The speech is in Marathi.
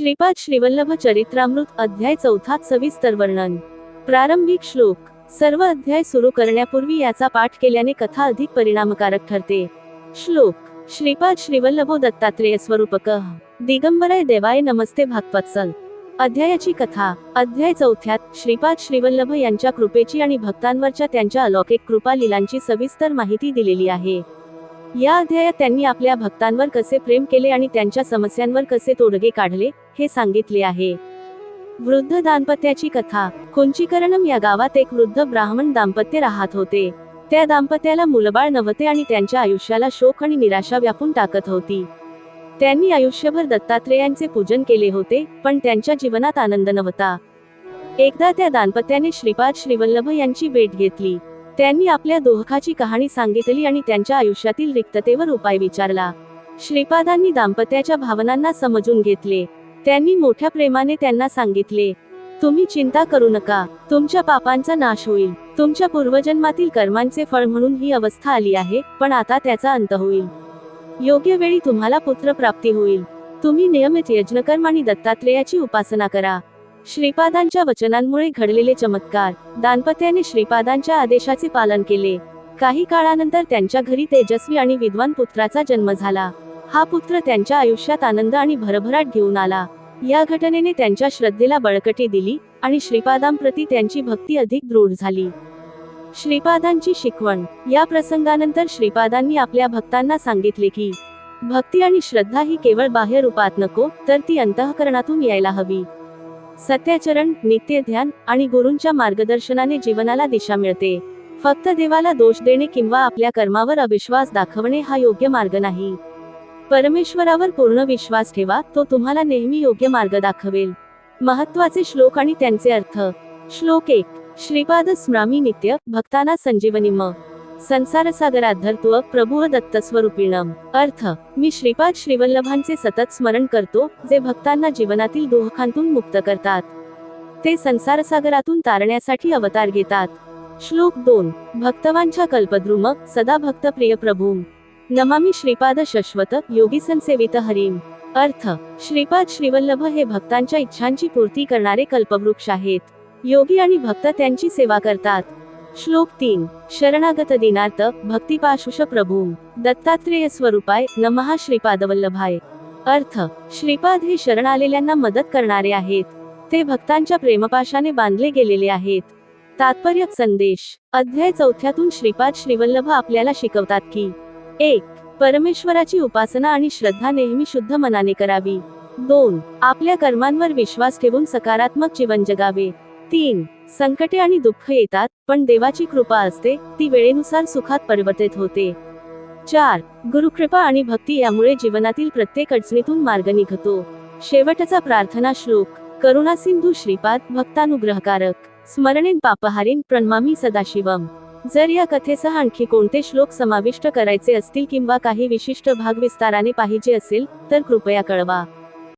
श्रीपाद श्रीवल्लभ चरित्रामृत अध्याय चौथा सविस्तर वर्णन. प्रारंभिक श्लोक. सर्व अध्याय सुरू करण्यापूर्वी याचा पाठ केल्याने कथा अधिक परिणामकारक ठरते. श्लोक. श्रीपाद श्रीवल्लभो दत्तात्रेय स्वरूपक. दिगंबराय देवाय नमस्ते भागवत्सल. अध्यायाची कथा. अध्याय चौथ्यात श्रीपाद श्रीवल्लभ यांच्या कृपेची आणि भक्तांवरच्या त्यांच्या अलौकिक कृपा लिलांची सविस्तर माहिती दिलेली आहे. या अध्यायात त्यांनी आपल्या भक्तांवर कसे प्रेम केले आणि त्यांच्या समस्यांवर कसे तोडगे काढले हे सांगितले आहे. वृद्ध दाम्पत्याची कथा. कुंचीकरणम या गावात एक वृद्ध ब्राह्मण दाम्पत्य राहत होते. त्या दाम्पत्याला मुलबाळ नव्हते आणि त्यांच्या आयुष्याला शोक आणि निराशा व्यापून टाकत होती. त्यांनी आयुष्यभर दत्तात्रेयांचे पूजन केले होते पण त्यांच्या जीवनात आनंद नव्हता. एकदा त्या दाम्पत्याने श्रीपाद श्रीवल्लभ यांची भेट घेतली. त्यांनी आपल्या दोहखाची कहाणी सांगितली आणि त्यांच्या आयुष्यातील रिक्ततेवर उपाय विचारला. श्रीपादांनी दाम्पत्याच्या भावनांना समजून घेतले. त्यांनी मोठ्या प्रेमाने त्यांना सांगितले तुम्ही चिंता करू नका. तुमच्या पापांचा नाश होईल. तुमच्या पूर्वजन्मातील कर्मांचे फळ म्हणून ही अवस्था आली आहे पण आता त्याचा अंत होईल. योग्य वेळी तुम्हाला पुत्र प्राप्ती होईल. तुम्ही नियमित यज्ञकर्म आणि दत्तात्रेयाची उपासना करा. श्रीपादांच्या वचनांमुळे घडलेले चमत्कार दानपत्याने श्रीपादांच्या आदेशाचे पालन केले. काही काळानंतर त्यांच्या घरी तेजस्वी आणि विद्वान पुत्राचा जन्म झाला. हा पुत्र त्यांच्या आयुष्यात आनंद आणि भरभराट घेऊन आला. या घटनेने त्यांच्या श्रद्धेला बळकटी दिली आणि श्रीपादांप्रती त्यांची भक्ती अधिक दृढ झाली. श्रीपादांची शिकवण. या प्रसंगानंतर श्रीपादांनी आपल्या भक्तांना सांगितले की भक्ती आणि श्रद्धा ही केवळ बाह्य रूपात नको तर ती अंतःकरणातून यायला हवी. सत्याचरण नित्य ध्यान आणि गुरूंच्या मार्गदर्शनाने जीवनाला दिशा मिळते. फक्त देवाला दोष देणे किंवा आपल्या कर्मावर अविश्वास दाखवणे हा योग्य मार्ग नाही. परमेश्वरावर पूर्ण विश्वास ठेवा तो तुम्हाला नेहमी योग्य मार्ग दाखवेल. महत्त्वाचे श्लोक आणि त्यांचे अर्थ. श्लोक एक. श्रीपाद स्मरामी नित्य भक्ताना संजीवनी म संसार सागराधर्त्व प्रभू दत्त स्वरूपिणम अर्थ मी श्रीपाद श्रीवल्लभांचे सतत स्मरण करतो जे भक्तांना जीवनातील दोहखांतून मुक्त करतात. ते संसार सागरातून तारण्यासाठी अवतार घेतात. श्लोक दोन भक्तवांच्या कल्पद्रुम सदा भक्त प्रिय प्रभू. नमामी श्रीपाद शश्वत योगी संसेवित हरिम अर्थ श्रीपाद श्रीवल्लभ हे भक्तांच्या इच्छांची पूर्ती करणारे कल्पवृक्ष आहेत. योगी आणि भक्त त्यांची सेवा करतात. श्लोक तीन. शरणागत दिनार्थ भक्तिपाशुष प्रभू. दत्तात्रेय स्वरूपाय नमहा श्रीपादवल्लभाय. अर्थ श्रीपाद हे शरण आलेल्यांना मदत करणारे आहेत. ते भक्तांच्या प्रेमपाशाने बांधले गेलेले आहेत. तात्पर्य संदेश. अध्याय चौथ्यातून श्रीपाद श्रीवल्लभ आपल्याला शिकवतात की एक परमेश्वराची उपासना आणि श्रद्धा नेहमी शुद्ध मनाने करावी. दोन आपल्या कर्मांवर विश्वास ठेवून सकारात्मक जीवन जगावे. तीन. संकटे आणि दुःख येतात पण देवाची कृपा असते ती वेळेनुसार सुखात परिवर्तित होते. चार. गुरुकृपा आणि भक्ती यामुळे जीवनातील प्रत्येक अडचणीतून मार्ग निघतो. शेवटचा प्रार्थना श्लोक. करुणा सिंधू श्रीपाद भक्तानुग्रहकारक. स्मरणेन पापहारीन प्रणमामी सदाशिवम. जर या कथेसह आणखी कोणते श्लोक समाविष्ट करायचे असतील किंवा काही विशिष्ट भाग विस्ताराने पाहिजे असेल तर कृपया कळवा.